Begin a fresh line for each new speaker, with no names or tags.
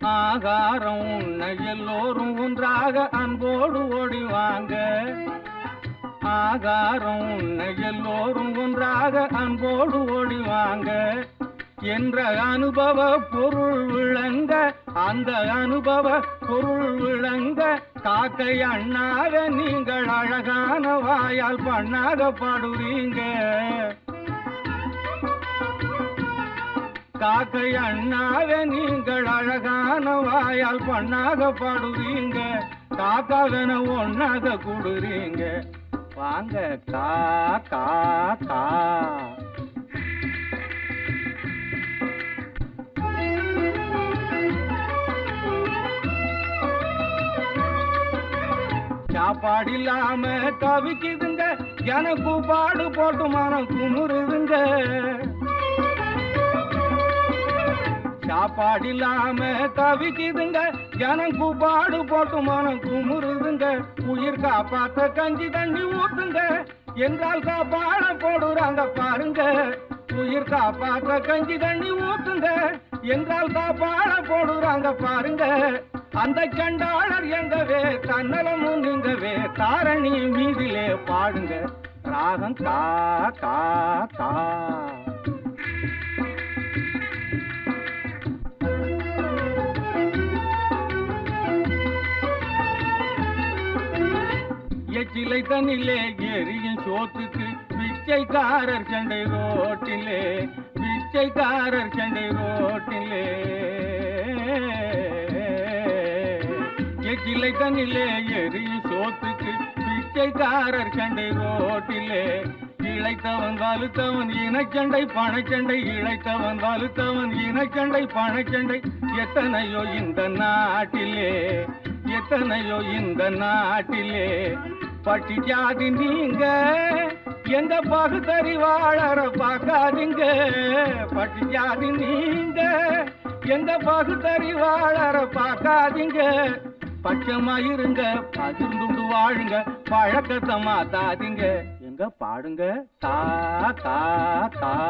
ஆகாரம் உன்னை எல்லோரும் ஒன்றாக அன்போடு ஓடிவாங்க. ஆகாரம் உன்னை எல்லோரும் ஒன்றாக அன்போடு ஓடிவாங்க. என்ற அனுபவ பொருள் விளங்க அந்த அனுபவ பொருள் விளங்க காக்கை அண்ணாக நீங்கள் அழகான வாயால் பண்ணாக பாடுறீங்க காக்கை அண்ணாக நீங்கள் அழகான வாயால் பண்ணாக பாடுவீங்க. காக்காவன ஒன்னாக கூடுறீங்க. வாங்க கா கா கா. சாப்பாடு இல்லாம தவிக்குதுங்க. எனக்கு பாடு போட்டு மனம் குமுறுதுங்க. சாப்பாடு இல்லாம தவிக்குதுங்க. ஜனம் கூப்பாடு போட்டு மனம் குமுறுதுங்க. உயிர் காப்பாத்த கஞ்சி தண்ணி ஊத்துங்க. என்றால் காப்பாட போடுறாங்க பாருங்க. உயிர் காப்பாற்ற கஞ்சி தண்ணி ஊத்துங்க. என்றால் காப்பாட போடுறாங்க பாருங்க. அந்த சண்டாளர் எங்கவே தன்னலமும் நீங்கவே தாரணி மீதிலே பாடுங்க. ராகம் கா கா கா எச்சிலை தண்ணிலே எரியும் சோத்துக்கு பிச்சைக்காரர் சண்டை ரோட்டிலே பிச்சைக்காரர் சண்டை ரோட்டிலே. எச்சிலை தண்ணிலே எரியும் சோத்துக்கு பிச்சைக்காரர் சண்டை ரோட்டிலே. இழைத்தவன் வலுத்தவன் இனச்சண்டை பணச்சண்டை இழைத்தவன் வலுத்தவன் இனச்சண்டை பணச்சண்டை எத்தனையோ இந்த நாட்டிலே எத்தனையோ இந்த நாட்டிலே. பட்டி ஜாதி நீங்க எந்த பகுத்தறிவாளர பார்க்காதீங்க. பட்டி ஜாதி நீங்க எந்த பகுத்தறிவாளர பார்க்காதீங்க. பச்சமா இருங்க பகிர்ந்துண்டு வாழுங்க பழக்கத்தை மாத்தாதீங்க. எங்க பாடுங்க? தா தா தா.